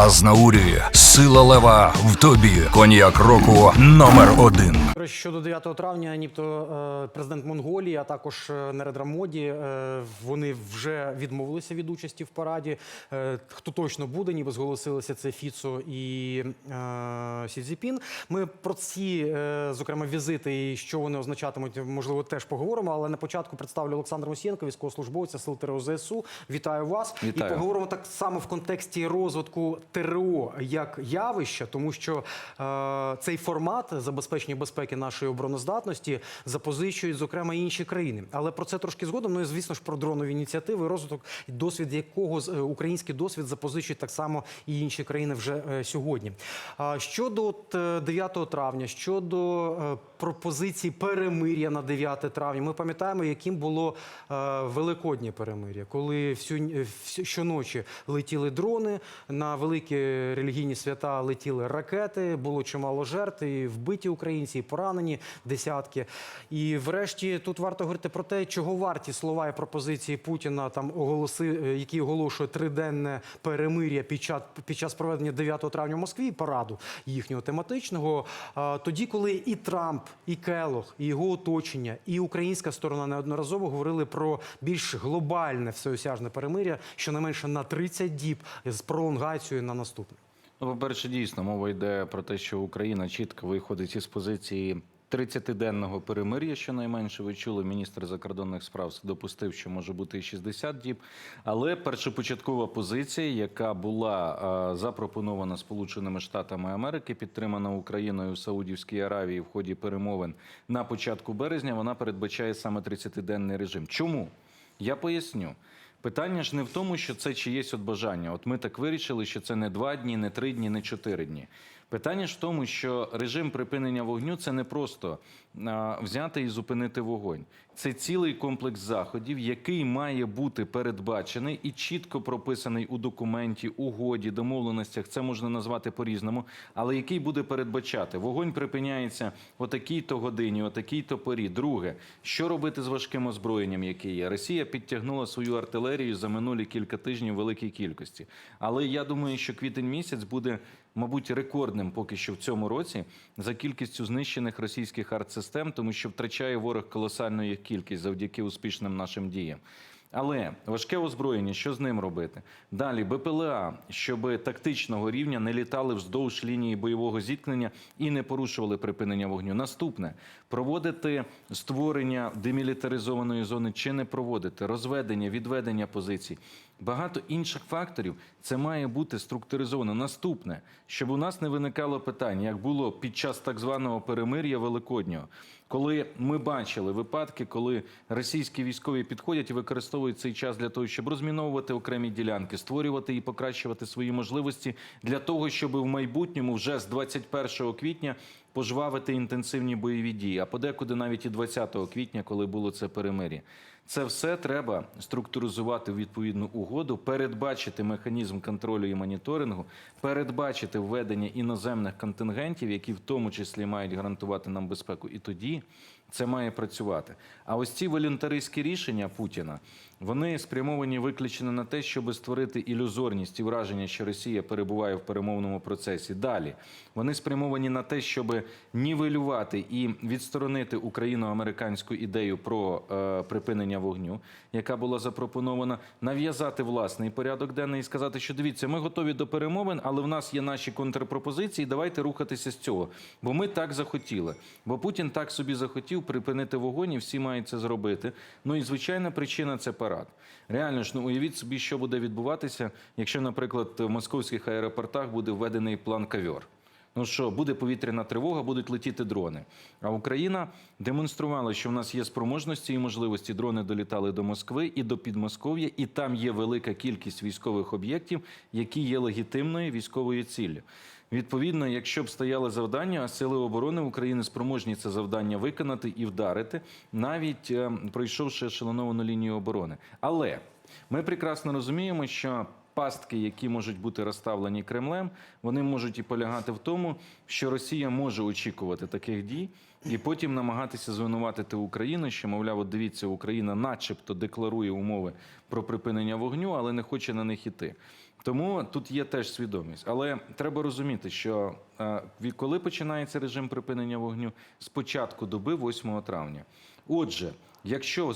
Азнаурі, сила лева в тобі. Коньяк року номер один. Щодо 9 травня, нібито е, президент Монголії, а також е, Нередра Моді, е, вони вже відмовилися від участі в параді. Хто точно буде, ніби зголосилися це Фіцо і Сі Цзіпін. Ми про ці, зокрема, візити і що вони означатимуть, можливо, теж поговоримо. Але на початку представлю Олександра Мусієнка, військовослужбовця Сил ТРО ЗСУ. Вітаю вас Вітаю. і поговоримо так само в контексті розвитку ТРО як явища, тому що е, цей формат забезпечення безпеки нашої обороноздатності запозичують, зокрема, інші країни. Але про це трошки згодом. Ну і звісно ж про дронові ініціативи, розвиток, досвід якого е, український досвід запозичують так само і інші країни вже е, сьогодні. А щодо от, е, 9 травня, щодо е, пропозиції перемир'я на 9 травня, ми пам'ятаємо, яким було е, великоднє перемир'я, коли всю е, всю- щоночі летіли дрони на великі релігійні свята летіли ракети, було чимало жертв, і вбиті українці, і поранені десятки. І врешті тут варто говорити про те, чого варті слова і пропозиції Путіна, там оголоси, які оголошує триденне перемир'я під час під час проведення 9 травня в Москві параду їхнього тематичного. Тоді, коли і Трамп, і Келох, і його оточення, і українська сторона неодноразово говорили про більш глобальне всеосяжне перемир'я, щонайменше на 30 діб з пролонгацією на наступне. Ну, по-перше, дійсно, мова йде про те, що Україна чітко виходить із позиції 30-денного перемир'я, щонайменше ви чули, міністр закордонних справ допустив, що може бути і 60 діб. Але першопочаткова позиція, яка була е, запропонована Сполученими Штатами Америки, підтримана Україною в Саудівській Аравії в ході перемовин на початку березня, вона передбачає саме 30-денний режим. Чому? Я поясню. Питання ж не в тому, що це чиєсь от бажання. От ми так вирішили, що це не два дні, не три дні, не чотири дні. Питання ж в тому, що режим припинення вогню це не просто взяти і зупинити вогонь. Це цілий комплекс заходів, який має бути передбачений і чітко прописаний у документі, угоді, домовленостях. Це можна назвати по-різному, але який буде передбачати вогонь припиняється о такій-то годині, о такій-то порі. Друге, що робити з важким озброєнням, яке є? Росія підтягнула свою артилерію за минулі кілька тижнів великій кількості. Але я думаю, що квітень місяць буде. Мабуть, рекордним поки що в цьому році за кількістю знищених російських артсистем, тому що втрачає ворог колосальну їх кількість завдяки успішним нашим діям. Але важке озброєння, що з ним робити? Далі БПЛА, щоб тактичного рівня не літали вздовж лінії бойового зіткнення і не порушували припинення вогню. Наступне проводити створення демілітаризованої зони чи не проводити, розведення, відведення позицій. Багато інших факторів це має бути структуризовано. Наступне, щоб у нас не виникало питань, як було під час так званого перемир'я Великоднього, коли ми бачили випадки, коли російські військові підходять і використовують цей час для того, щоб розміновувати окремі ділянки, створювати і покращувати свої можливості для того, щоб в майбутньому вже з 21 квітня пожвавити інтенсивні бойові дії, а подекуди навіть і 20 квітня, коли було це перемир'я. Це все треба структуризувати в відповідну угоду, передбачити механізм контролю і моніторингу, передбачити введення іноземних контингентів, які в тому числі мають гарантувати нам безпеку. І тоді це має працювати. А ось ці волюнтаристські рішення Путіна вони спрямовані виключно на те, щоб створити ілюзорність і враження, що Росія перебуває в перемовному процесі. Далі вони спрямовані на те, щоб нівелювати і відсторонити україно-американську ідею про е, припинення вогню, яка була запропонована, нав'язати власний порядок денний і сказати, що дивіться, ми готові до перемовин, але в нас є наші контрпропозиції. Давайте рухатися з цього. Бо ми так захотіли. Бо Путін так собі захотів припинити вогонь, і всі мають це зробити. Ну і звичайна причина це парад. Реально ж, ну уявіть собі, що буде відбуватися, якщо, наприклад, в московських аеропортах буде введений план кавьор. Ну що, буде повітряна тривога, будуть летіти дрони. А Україна демонструвала, що в нас є спроможності і можливості. Дрони долітали до Москви і до Підмосков'я, і там є велика кількість військових об'єктів, які є легітимною військовою ціллю. Відповідно, якщо б стояло завдання, а сили оборони України спроможні це завдання виконати і вдарити, навіть е, пройшовши ешелоновану лінію оборони. Але ми прекрасно розуміємо, що пастки, які можуть бути розставлені Кремлем, вони можуть і полягати в тому, що Росія може очікувати таких дій. І потім намагатися звинуватити Україну, що мовляв, от дивіться, Україна, начебто, декларує умови про припинення вогню, але не хоче на них іти. Тому тут є теж свідомість. Але треба розуміти, що е, коли починається режим припинення вогню з початку доби 8 травня. Отже, якщо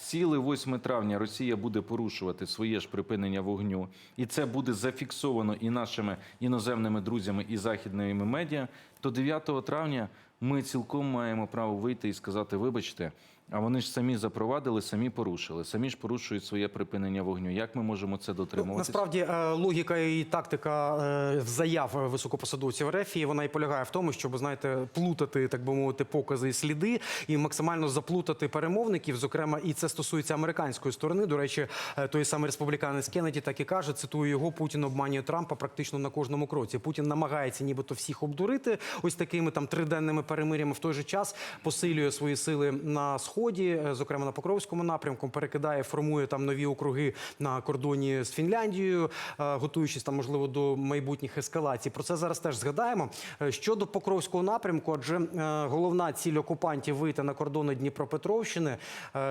ціле 8 травня Росія буде порушувати своє ж припинення вогню, і це буде зафіксовано і нашими іноземними друзями, і західними медіа, то 9 травня ми цілком маємо право вийти і сказати: вибачте. А вони ж самі запровадили, самі порушили, самі ж порушують своє припинення вогню. Як ми можемо це Ну, дотримуватися? насправді е, логіка і тактика е, заяв високопосадовців РФ, і вона і полягає в тому, щоб знаєте, плутати, так би мовити, покази і сліди, і максимально заплутати перемовників. Зокрема, і це стосується американської сторони. До речі, е, той самий республіканець Кеннеді так і каже, цитую його: Путін обманює Трампа практично на кожному кроці. Путін намагається, нібито всіх обдурити ось такими там триденними перемирями. В той же час посилює свої сили на сході, е, зокрема на Покровському напрямку, перекидає, формує там нові округи на кордоні з Фінляндією, е, готуючись там, можливо, до майбутніх ескалацій. Про це зараз теж згадаємо. Е, Щодо Покровського напрямку, адже головна ціль окупантів вийти на кордони Дніпропетровщини.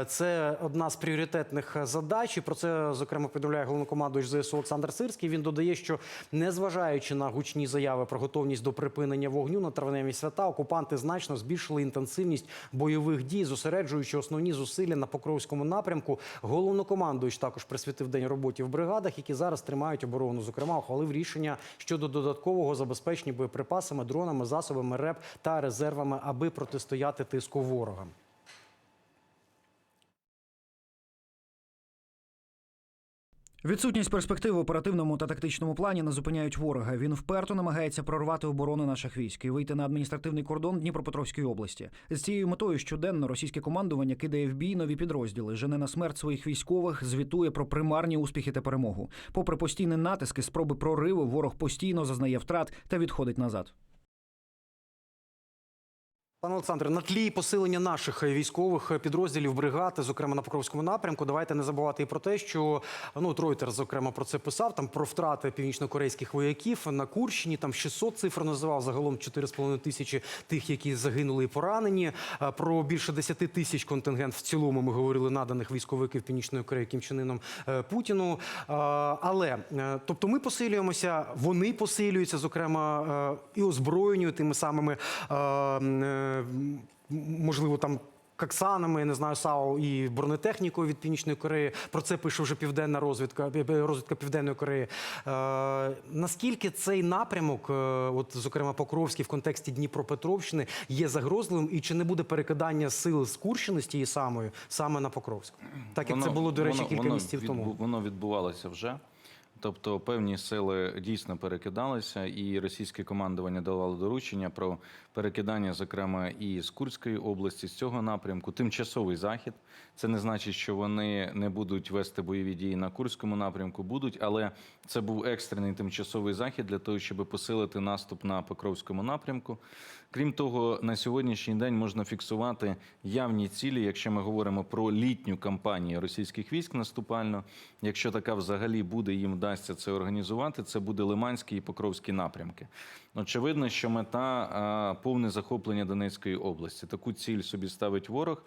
Це одна з пріоритетних задач. І про це зокрема повідомляє головнокомандуючий ЗСУ Олександр Сирський. Він додає, що незважаючи на гучні заяви про готовність до припинення вогню на травневі свята, окупанти значно збільшили інтенсивність бойових дій, зосереджуючи основні зусилля на Покровському напрямку. Головнокомандуюч також присвятив день роботі в бригадах, які зараз тримають оборону. Зокрема, ухвалив рішення щодо додаткового забезпечення боєприпасами, дронами, засобами РЕП та резервами, аби протистояти тиску ворога. Відсутність перспектив в оперативному та тактичному плані не зупиняють ворога. Він вперто намагається прорвати оборону наших військ і вийти на адміністративний кордон Дніпропетровської області. З цією метою щоденно російське командування кидає в бій нові підрозділи, жене на смерть своїх військових, звітує про примарні успіхи та перемогу. Попри постійні натиски, спроби прориву, ворог постійно зазнає втрат та відходить назад. Пане Олександре, на тлі посилення наших військових підрозділів бригади, зокрема на Покровському напрямку, давайте не забувати і про те, що ну Reuters, зокрема, про це писав. Там про втрати північнокорейських вояків на Курщині. Там 600 цифр називав загалом 4,5 тисячі тих, які загинули і поранені. Про більше 10 тисяч контингент в цілому ми говорили наданих військовиків Північної Кореї Кім Чен Іном, е, Путіну. Але е, тобто ми посилюємося, вони посилюються, зокрема, е, і озброєнню тими самими. Можливо, там. Каксанами, я не знаю, САУ і бронетехнікою від Північної Кореї. Про це пише вже південна розвідка, е, е, розвідка Південної Кореї. Е, наскільки цей напрямок, е, от зокрема Покровський в контексті Дніпропетровщини, є загрозливим, і чи не буде перекидання сил з Курщини з тієї самої саме на Покровську? Так як це було, до речі, воно- кілька воно місяців тому. Воно відбувалося вже. Тобто певні сили дійсно перекидалися, і російське командування давало доручення про перекидання, зокрема, і з Курської області, з цього напрямку. Тимчасовий захід. Це не значить, що вони не будуть вести бойові дії на Курському напрямку, будуть, але це був екстрений тимчасовий захід для того, щоб посилити наступ на Покровському напрямку. Крім того, на сьогоднішній день можна фіксувати явні цілі, якщо ми говоримо про літню кампанію російських військ наступально. Якщо така взагалі буде, їм вдасться це організувати. Це буде Лиманський і Покровський напрямки. Очевидно, що мета повне захоплення Донецької області. Таку ціль собі ставить ворог.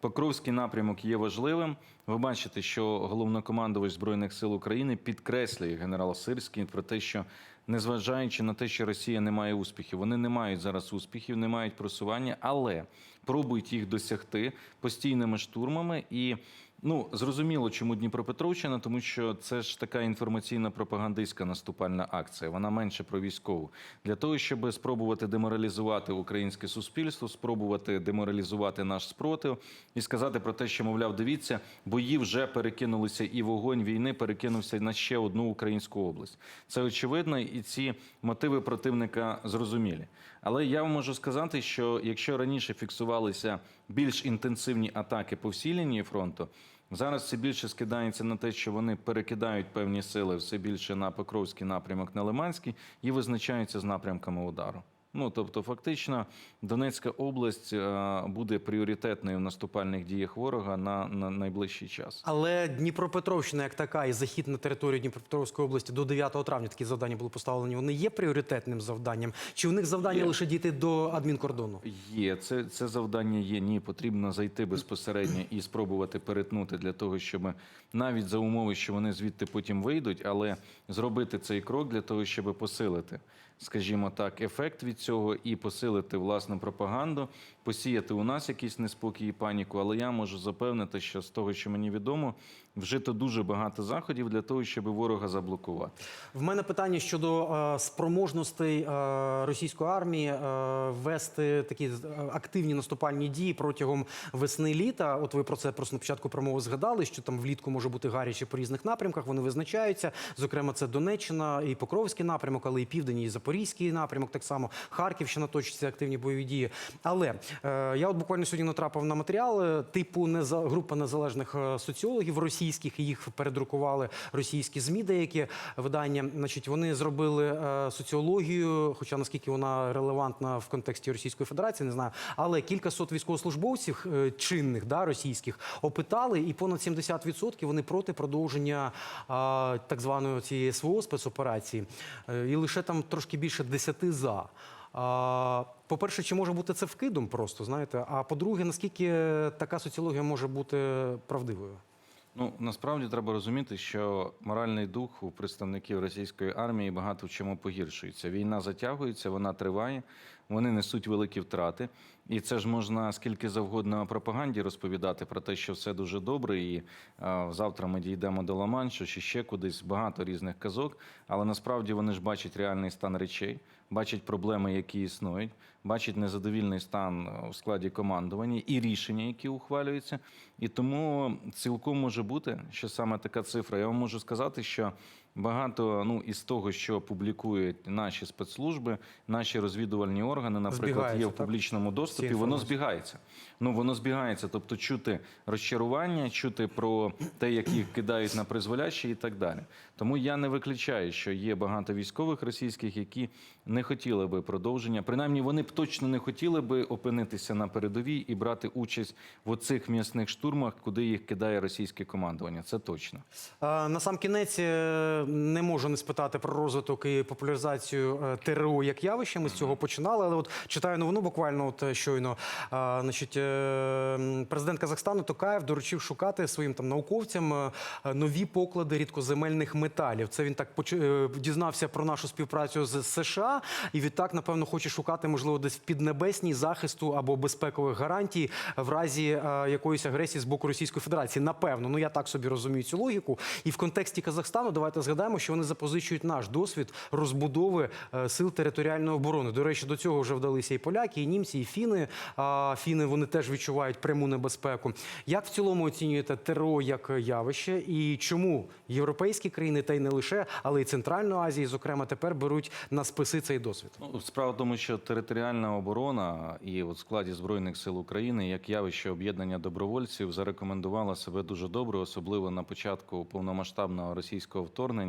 Покровський напрямок є важливим. Ви бачите, що головнокомандувач збройних сил України підкреслює генерал Сирський про те, що незважаючи на те, що Росія не має успіхів, вони не мають зараз успіхів, не мають просування, але пробують їх досягти постійними штурмами і. Ну, зрозуміло, чому Дніпропетровщина, тому що це ж така інформаційна пропагандистська наступальна акція. Вона менше про військову для того, щоб спробувати деморалізувати українське суспільство, спробувати деморалізувати наш спротив і сказати про те, що мовляв, дивіться, бої вже перекинулися, і вогонь війни перекинувся на ще одну українську область. Це очевидно, і ці мотиви противника зрозумілі. Але я вам можу сказати, що якщо раніше фіксувалися більш інтенсивні атаки по всій лінії фронту. Зараз все більше скидається на те, що вони перекидають певні сили все більше на Покровський напрямок, на Лиманський і визначаються з напрямками удару. Ну тобто, фактично, Донецька область е, буде пріоритетною в наступальних діях ворога на, на найближчий час. Але Дніпропетровщина, як така, і захід на територію Дніпропетровської області до 9 травня такі завдання були поставлені. Вони є пріоритетним завданням? Чи у них завдання Є. лише дійти до адмінкордону? Є це, це завдання є. Ні, потрібно зайти безпосередньо і спробувати перетнути для того, щоб навіть за умови, що вони звідти потім вийдуть, але зробити цей крок для того, щоб посилити, скажімо так, ефект від цього і посилити власну пропаганду, посіяти у нас якісь неспокій і паніку. Але я можу запевнити, що з того, що мені відомо, вжито дуже багато заходів для того, щоб ворога заблокувати. В мене питання щодо е, спроможностей е, російської армії е, вести такі е, активні наступальні дії протягом весни літа. От ви про це просто на початку промови згадали, що там влітку може бути гаряче по різних напрямках. Вони визначаються. Зокрема, це Донеччина і Покровський напрямок, але і Південь, і Запорізький напрямок. Так само Харківщина точаться активні бойові дії. Але е, я от буквально сьогодні натрапив на матеріали типу група незалежних е, соціологів російських. Їх передрукували російські змі, деякі видання. Значить, вони зробили е, соціологію, хоча наскільки вона релевантна в контексті Російської Федерації, не знаю. Але кілька сот військовослужбовців е, чинних да, російських опитали, і понад 70% вони проти продовження а, так званої цієї СВО спецоперації. Е, І лише там трошки більше 10 за. По-перше, чи може бути це вкидом просто, знаєте? А по-друге, наскільки така соціологія може бути правдивою? Ну насправді треба розуміти, що моральний дух у представників російської армії багато в чому погіршується. Війна затягується, вона триває, вони несуть великі втрати. І це ж можна скільки завгодно пропаганді розповідати про те, що все дуже добре, і е, завтра ми дійдемо до Ла-Маншу, чи ще кудись багато різних казок. Але насправді вони ж бачать реальний стан речей, бачать проблеми, які існують, бачать незадовільний стан е, у складі командування і рішення, які ухвалюються. І тому цілком може бути, що саме така цифра. Я вам можу сказати, що багато ну із того, що публікують наші спецслужби, наші розвідувальні органи, наприклад, є Збігається, в так? публічному доступі, Всі воно збігається. Ну воно збігається, тобто чути розчарування, чути про те, як їх кидають на призволяще і так далі. Тому я не виключаю, що є багато військових російських, які не хотіли би продовження. Принаймні, вони б точно не хотіли би опинитися на передовій і брати участь в оцих м'ясних штурмах, куди їх кидає російське командування. Це точно. А, На сам кінець е, не можу не спитати про розвиток і популяризацію е, ТРО як явища. Ми з цього починали, але от читаю новину буквально от е, щойно. Значить, е, президент Казахстану Токаєв доручив шукати своїм там науковцям нові поклади рідкоземельних металів. Це він так дізнався про нашу співпрацю з США, і відтак, напевно, хоче шукати, можливо, десь в піднебесній захисту або безпекових гарантій в разі якоїсь агресії з боку Російської Федерації. Напевно, ну я так собі розумію цю логіку. І в контексті Казахстану давайте згадаємо, що вони запозичують наш досвід розбудови е, сил територіальної оборони. До речі, до цього вже вдалися і поляки, і німці, і фіни. А фіни вони теж відчувають пряму небезпеку. Як в цілому оцінюєте ТРО як явище, і чому європейські країни, та й не лише, але й Центральної Азії, зокрема, тепер беруть на списи цей досвід? Ну, справа в тому, що територіальна оборона і от складі збройних сил України як явище об'єднання добровольців зарекомендувала себе дуже добре, особливо на початку повномасштабного російського вторгнення.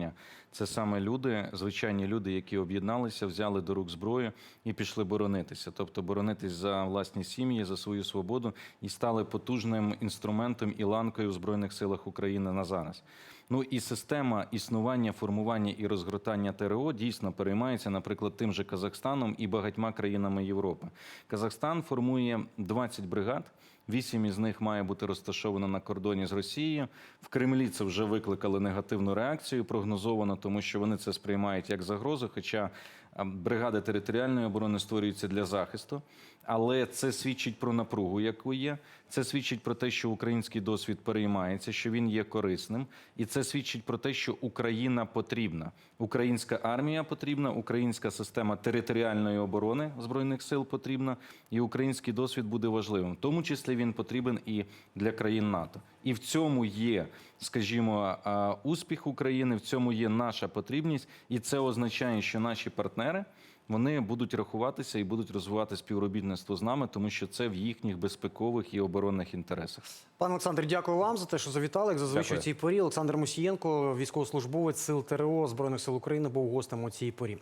Це саме люди, звичайні люди, які об'єдналися, взяли до рук зброю і пішли боронитися, тобто боронитись за власні сім'ї, за свою свободу і стали потужним інструментом і ланкою в збройних силах України на зараз. Ну і система існування, формування і розгортання ТРО дійсно переймається, наприклад, тим же Казахстаном і багатьма країнами Європи. Казахстан формує 20 бригад. Вісім із них має бути розташовано на кордоні з Росією. В Кремлі це вже викликали негативну реакцію. Прогнозовано, тому що вони це сприймають як загрозу. Хоча а, бригади територіальної оборони створюються для захисту. Але це свідчить про напругу, яку є. Це свідчить про те, що український досвід переймається, що він є корисним, і це свідчить про те, що Україна потрібна. Українська армія потрібна, українська система територіальної оборони збройних сил потрібна, і український досвід буде важливим. В тому числі він потрібен і для країн НАТО. І в цьому є, скажімо, успіх України. В цьому є наша потрібність, і це означає, що наші партнери. Вони будуть рахуватися і будуть розвивати співробітництво з нами, тому що це в їхніх безпекових і оборонних інтересах. Пане Олександр, дякую вам за те, що завітали. Як зазвичай у цій порі Олександр Мусієнко, військовослужбовець сил ТРО Збройних сил України, був гостем у цій порі.